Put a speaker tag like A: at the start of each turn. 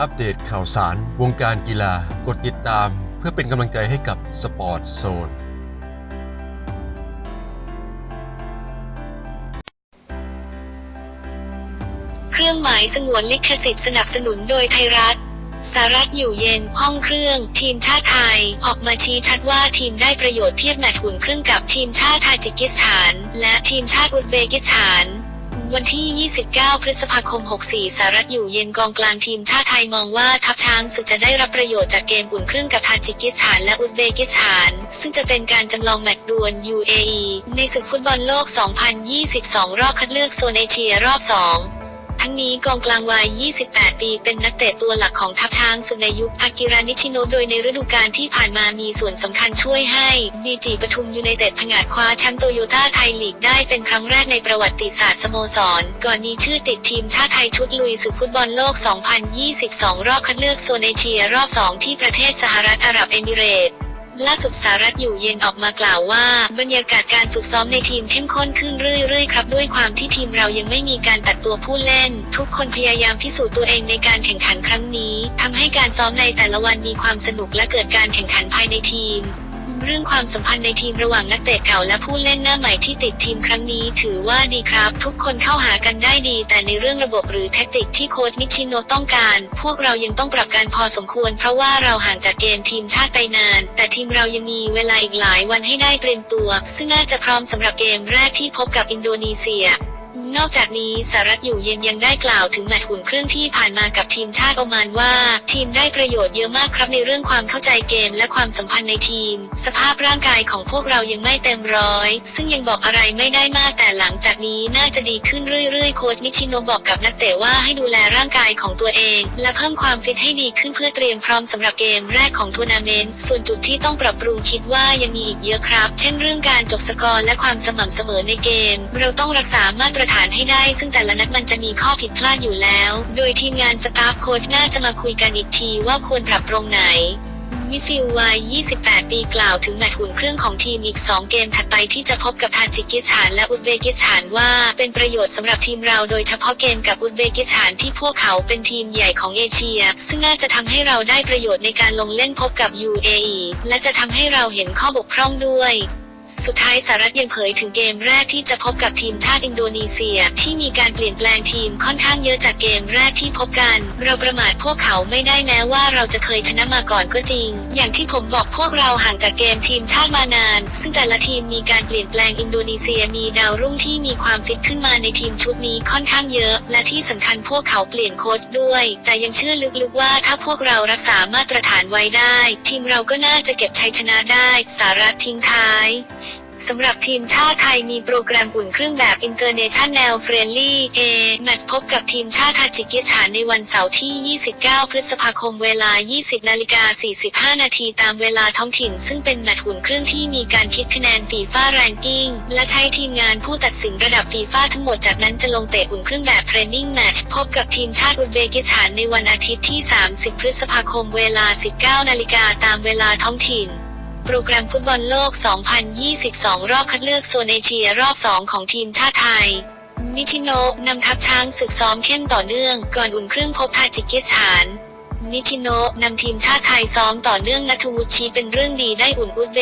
A: อัปเดตข่าวสาร วงการกีฬา กดติดตาม เพื่อเป็นกำลังใจให้กับสปอร์ตโซน
B: เครื่องหมายสงวนลิขสิทธิ์สนับสนุนโดยไทยรัฐ สารัฐอยู่เย็นห้องเครื่อง ทีมชาติไทย ออกมาชี้ชัดว่าทีมได้ประโยชน์เทียบแมตช์หุ่นเครื่องกับทีมชาติทาจิกิสถาน และทีมชาติอุซเบกิสถาน วันที่ 29 พฤษภาคม 64 สารัตอยู่เย็นกองกลางทีมชาติไทยมองว่าทัพช้างศึกจะได้รับประโยชน์จากเกมอุ่นเครื่องกับทาจิกิสถานและอุซเบกิสถาน ซึ่งจะเป็นการจำลองแมตช์ดวล UAE ในศึกฟุตบอลโลก 2022 รอบคัดเลือกโซนเอเชียรอบ 2 ทั้งนี้กองกลางวัย 28 ปีเป็นนักเตะตัวหลักของทัพช้างศึกในยุคอากิรานิชิโนโดยในฤดูกาลที่ผ่านมามีส่วนสำคัญช่วยให้บีจีปทุมยูไนเต็ดผงาดคว้าแชมป์โตโยต้าไทยลีกได้เป็นครั้งแรกในประวัติศาสตร์สโมสร ก่อนมีชื่อติดทีมชาติไทยชุดลุยศึกฟุตบอลโลก 2022 รอบคัดเลือกโซนเอเชียรอบ 2 ที่ประเทศสหรัฐอาหรับเอมิเรตส์ ล่าสุดสารัฐอยู่เย็นออกมากล่าวว่า บรรยากาศการฝึกซ้อมในทีมเข้มข้นขึ้นเรื่อยๆ ครับ ด้วยความที่ทีมเรายังไม่มีการตัดตัวผู้เล่น ทุกคนพยายามพิสูจน์ตัวเองในการแข่งขันครั้งนี้ทำให้การซ้อมในแต่ละวันมีความสนุกและเกิดการแข่งขันภายในทีม เรื่องความสัมพันธ์ในทีมระหว่างนักเตะเก่าและผู้เล่นหน้าใหม่ที่ติดทีมครั้งนี้ ถือว่าดีครับ ทุกคนเข้าหากันได้ดี แต่ในเรื่องระบบหรือแท็กติกที่โค้ชนิชิโนต้องการ พวกเรายังต้องปรับการพอสมควร เพราะว่าเราห่างจากเกมทีมชาติไปนาน แต่ทีมเรายังมีเวลาอีกหลายวันให้ได้เตรียมตัว ซึ่งน่าจะพร้อมสำหรับเกมแรกที่พบกับอินโดนีเซีย นอกจากนี้สารัฐอยู่เย็นยังได้กล่าวถึงแมตช์หุ่นเครื่องที่ผ่านมากับทีมชาติโอมานว่า ทีมได้ประโยชน์เยอะมากครับในเรื่องความเข้าใจเกมและความสัมพันธ์ในทีม สภาพร่างกายของพวกเรายังไม่เต็มร้อย ซึ่งยังบอกอะไรไม่ได้มากแต่หลังจากนี้น่าจะดีขึ้นเรื่อยๆ โค้ชนิชิโนบอกกับนักเตะว่าให้ดูแลร่างกายของตัวเอง และเพิ่มความฟิตให้ดีขึ้นเพื่อเตรียมพร้อมสำหรับเกมแรกของทัวร์นาเมนต์ส่วนจุดที่ต้องปรับปรุงคิดว่ายังมีอีกเยอะครับ เช่นเรื่องการจบสกอร์และความสม่ำเสมอในเกม เราต้องรักษามาตรฐานให้ได้ ซึ่งแต่ละนัดมันจะมีข้อผิดพลาดอยู่แล้ว โดยทีมงานสตาฟโค้ชน่าจะมาคุยกันอีกทีว่าควรปรับตรงไหนมิฟิลวัย 28 ปีกล่าวถึงแมตช์หุ่นเครื่องของทีมอีก 2 เกมถัดไปที่จะพบกับทาจิกิสถานและอุซเบกิสถานว่าเป็นประโยชน์สำหรับทีมเราโดยเฉพาะเกมกับอุซเบกิสถานที่พวกเขาเป็นทีมใหญ่ของเอเชีย ซึ่งน่าจะทำให้เราได้ประโยชน์ในการลงเล่นพบกับ UAE และจะทำให้เราเห็นข้อบกพร่องด้วย สุดท้ายสหรัฐยังเผยถึงเกมแรกที่จะพบกับทีมชาติอินโดนีเซีย ที่มีการเปลี่ยนแปลงทีมค่อนข้างเยอะจากเกมแรกที่พบกัน เราประมาทพวกเขาไม่ได้แม้ว่าเราจะเคยชนะมาก่อนก็จริง อย่างที่ผมบอกพวกเราห่างจากเกมทีมชาติมานาน ซึ่งแต่ละทีมมีการเปลี่ยนแปลงอินโดนีเซียมีดาวรุ่งที่มีความฟิตขึ้นมาในทีมชุดนี้ค่อนข้างเยอะ และที่สำคัญพวกเขาเปลี่ยนโค้ชด้วย แต่ยังเชื่อลึกๆว่าถ้าพวกเรารักษามาตรฐานไว้ได้ ทีมเราก็น่าจะเก็บชัยชนะได้ สารัฐทิ้งท้าย สำหรับทีมชาติไทยมีโปรแกรมอุ่นเครื่องแบบ International Friendly A แมตช์พบกับทีมชาติทาจิกิสถานในวันเสาร์ที่ 29 พฤษภาคมเวลา 20นาฬิกา45 นาทีตามเวลาท้องถิ่น ซึ่งเป็นแมตช์หุ่นเครื่องที่มีการคิดคะแนนฟีฟ่าแรงกิ้งและใช้ทีมงานผู้ตัดสินระดับฟีฟ่าทั้งหมดจากนั้นจะลงเตะอุ่นเครื่องแบบเทรนนิ่งแมตช์พบกับทีมชาติอุซเบกิสถานในวันอาทิตย์ที่ 30 พฤษภาคมเวลา 19 นาฬิกาตามเวลาท้องถิ่น โปรแกรมฟุตบอลโลก 2022 รอบคัดเลือกโซนเอเชียรอบ 2 ของทีมชาติไทย นิชิโนะนำทัพช้างศึกซ้อมเข้มต่อเนื่อง ก่อนอุ่นเครื่องพบทาจิกิสถาน นิชิโนะนำทีมชาติไทยซ้อมต่อเนื่องนัทวุฒิชี้เป็นเรื่องดีได้อุ่นอุดเบ